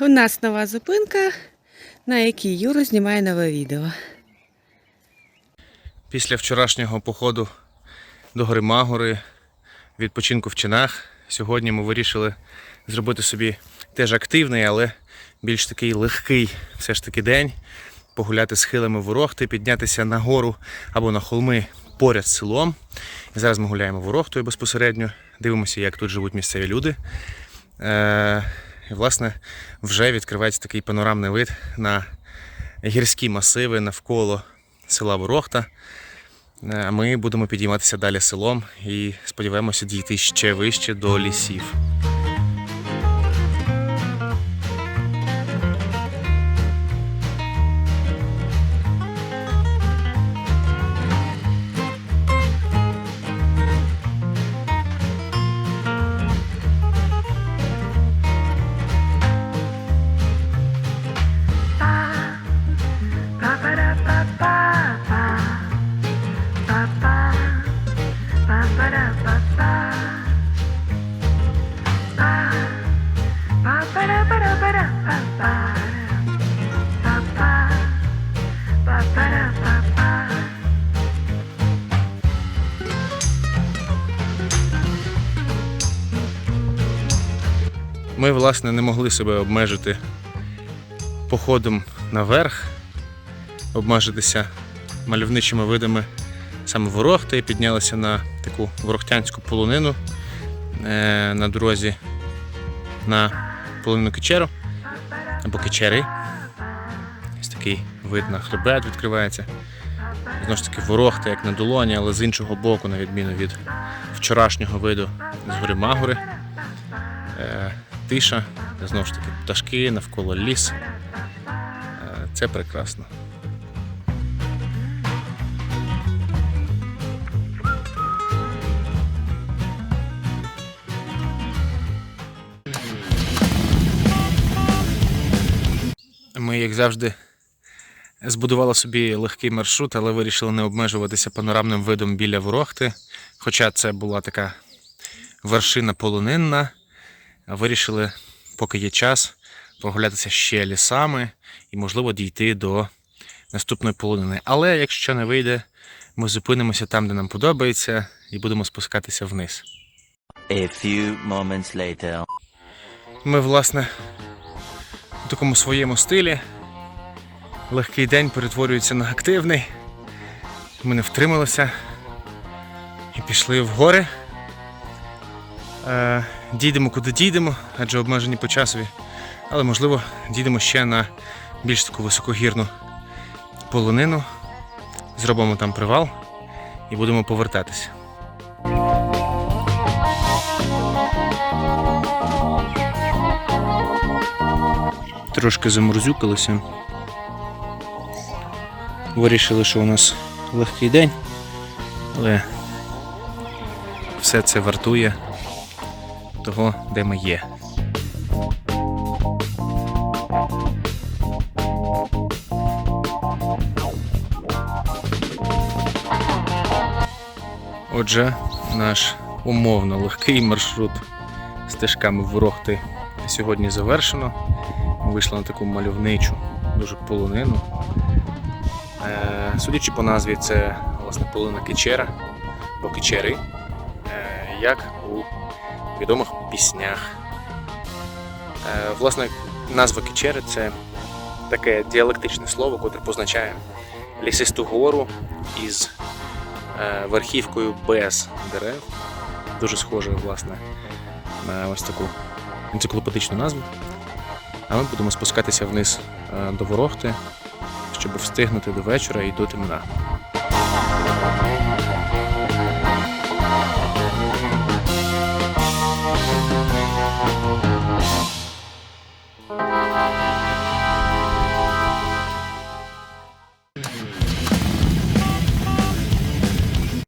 У нас нова зупинка, на якій Юра знімає нове відео. Після вчорашнього походу до гори Магори, відпочинку в чинах, сьогодні ми вирішили зробити собі теж активний, але більш такий легкий все ж таки день. Погуляти схилами ворохти, піднятися на гору або на холми поряд з селом. І зараз ми гуляємо ворохтою безпосередньо, дивимося, як тут живуть місцеві люди. І, власне, вже відкривається такий панорамний вид на гірські масиви навколо села Ворохта. Е, ми будемо підійматися далі селом і сподіваємося дійти ще вище до лісів. Ми, власне, не могли себе обмежити походом наверх, обмежитися мальовничими видами саме ворохти, піднялися на таку ворохтянську полонину е, на дорозі на полонину Кичеру або Кичери. Ось такий вид на хребет відкривається. Знову ж таки, ворохта як на долоні, але з іншого боку, на відміну від вчорашнього виду з гори Магори. Е, тиша, знову ж таки, пташки, навколо ліс. Е, Це прекрасно. Як завжди, збудували собі легкий маршрут, але вирішили не обмежуватися панорамним видом біля ворохти. Хоча це була така вершина полонинна. Вирішили, поки є час, прогулятися ще лісами і, можливо, дійти до наступної полонини. Але якщо не вийде, ми зупинимося там, де нам подобається, і будемо спускатися вниз. A few moments later. Ми, власне, у такому своєму стилі. Легкий день перетворюється на активний. Ми не втрималися і пішли в гори. Е, дійдемо куди дійдемо, адже обмежені по часові. Але можливо дійдемо ще на більш таку високогірну полонину. Зробимо там привал і будемо повертатися. Трошки заморзюкалися. Вирішили, що у нас легкий день, але все це вартує того, де ми є. Отже, наш умовно легкий маршрут стежками ворохти сьогодні завершено. Ми вийшли на таку мальовничу, дуже полонину. Е, судячи по назві, це власне полонина Кичера або Кичери, е, як у відомих піснях. Е, власне, назва Кичери це таке діалектичне слово, котре позначає лісисту гору із верхівкою без дерев. Дуже схоже, власне, на ось таку енциклопедичну назву. А ми будемо спускатися вниз до ворохти, щоб встигнути до вечора і до темна.